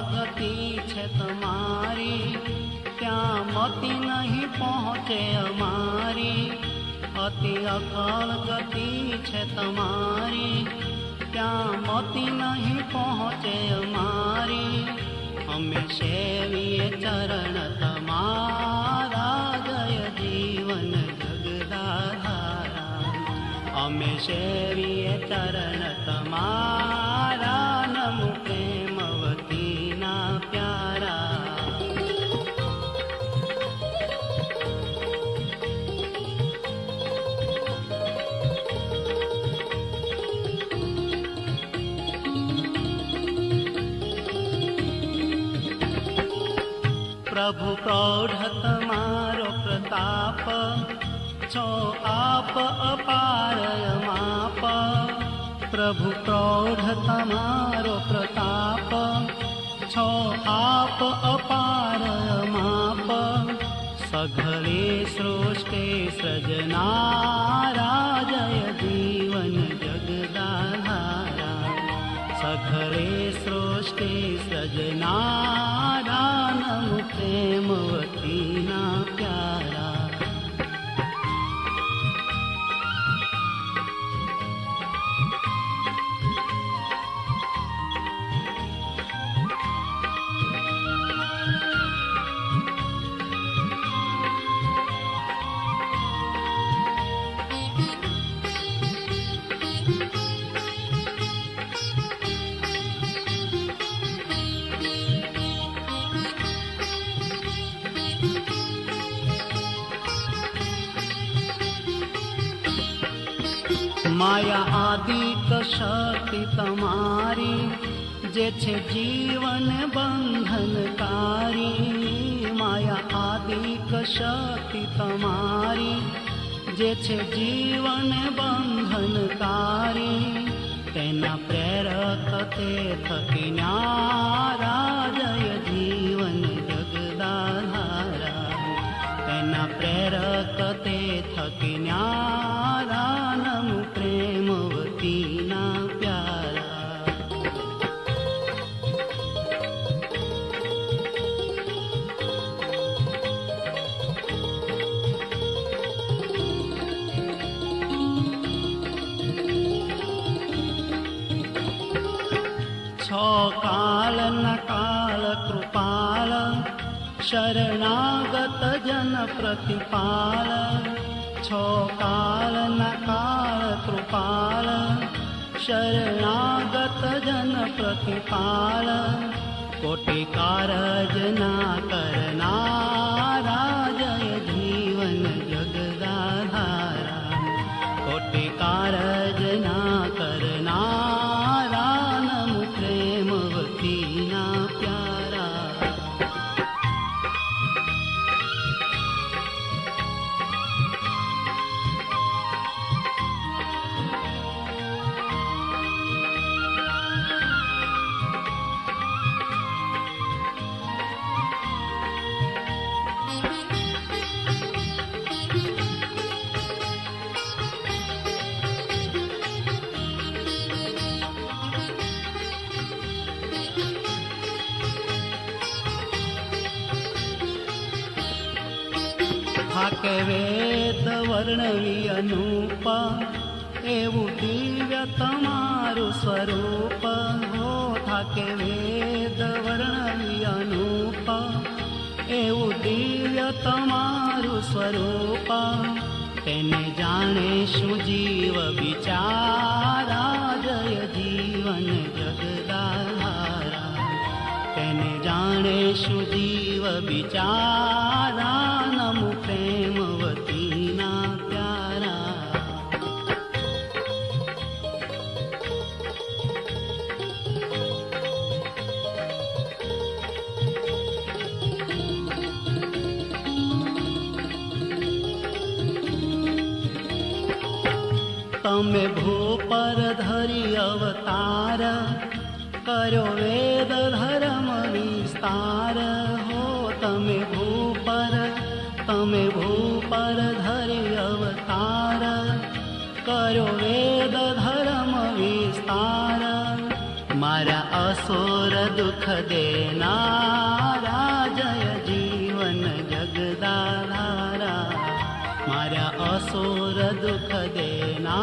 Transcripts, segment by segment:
ગતિ છે તમારી. ત્યાં મતિ નહીં પહોંચે અમારી. અતિ અકલ ગતિ છે તમારી. ત્યાં મતિ નહીં પહોંચે અમારી. અમે સેવીએ ચરણ તમારા જય જીવન જગદાધારા. અમે સેવીએ ચરણ તમારા प्रभु प्रौढतमरो प्रताप छो आप अपारय माप। प्रभु प्रौढतमारो प्रताप छो आप अपारय माप। सघरे सृष्टे सृजनारा जय जीवन जगदाधारा। सघरे सृष्टे सृजना માયા આદિક શક્તિ તમારી જે છે જીવન બંધનકારી માયા આદિક શક્તિ તમારી જે છે જીવન બંધનકારી તેના પ્રેરક તે થકી ન્યારા જય જીવન જગદાધારા તેના પ્રેરક તે થકી ન્યારા काल कालकाल कृपाल शरणागत जन प्रतिपाल छो काल छकालकाल कृपाल शरणागत जन प्रतिपाल कोटि कोटिकारजना कर्ना राजय जीवन जगदाधारा कोटि कारज વર્ણવી અનુપ એવું દિવ્ય તમારું સ્વરૂપ હો થાકે વેદ વર્ણવી અનુપ એવું દિવ્ય તમારું સ્વરૂપ તેને જાણે શું જીવ બિચારા જય જીવન જગદાધારા તેને જાણે શું જીવ બિચારા मे भो धर अवतर करो वेद धर्म विस्तार हो तमे भूपर तमे भूपर धरि अवतार करो वेद धर्म विस्तार मारा असुर दुख देनारा जय जीवन जगदाधारा। मारा असुर दुख देना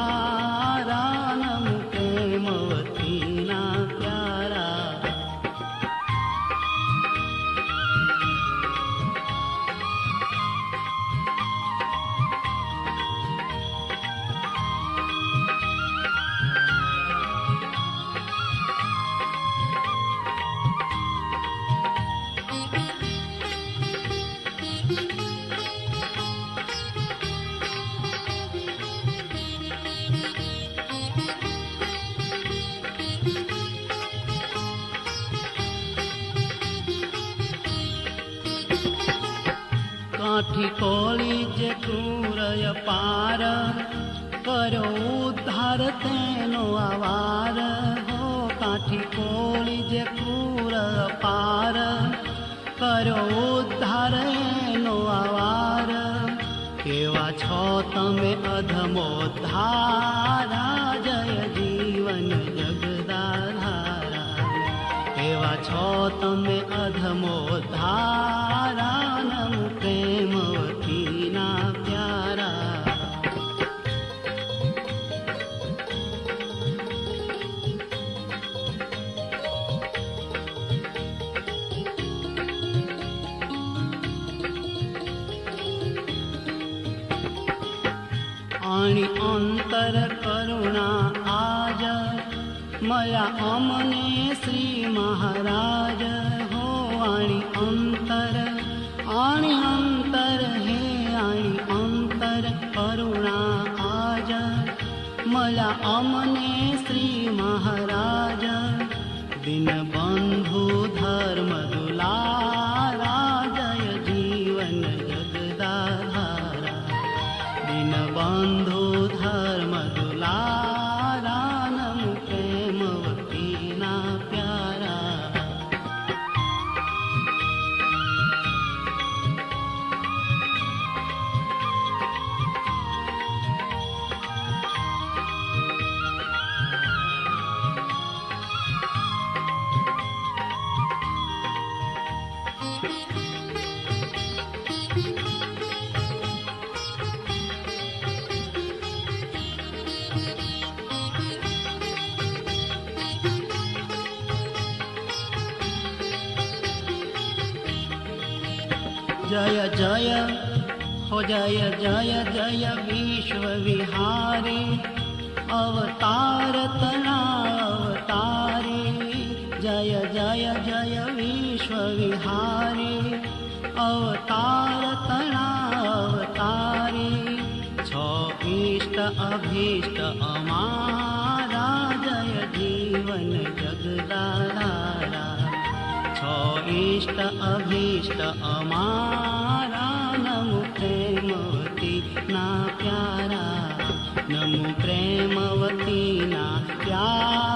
करो उद्धार तेनो आवार हो धारवार काठि ोळिजे पूर आवार केवा छो तमे अधमो धारा जय जीवन जगदाधारा। केवा छो तमे अधमो धारा मला अमने श्री महाराज हो आणि अंतर आणि अंतर हे आणि अंतर करुणा आज. मला अमने श्री महाराज दीनबंधू धर्म जय जय हो जय जय जय विश्व विहारी अवतार तना अवतारी जय जय जय विश्व विहारी अवतार तना इष्ट अभीष्ट अमारा ीष्ट अभीष्ट अमारा नमु प्रेमवती ना प्यारा नमु प्रेमवती ना प्यारा।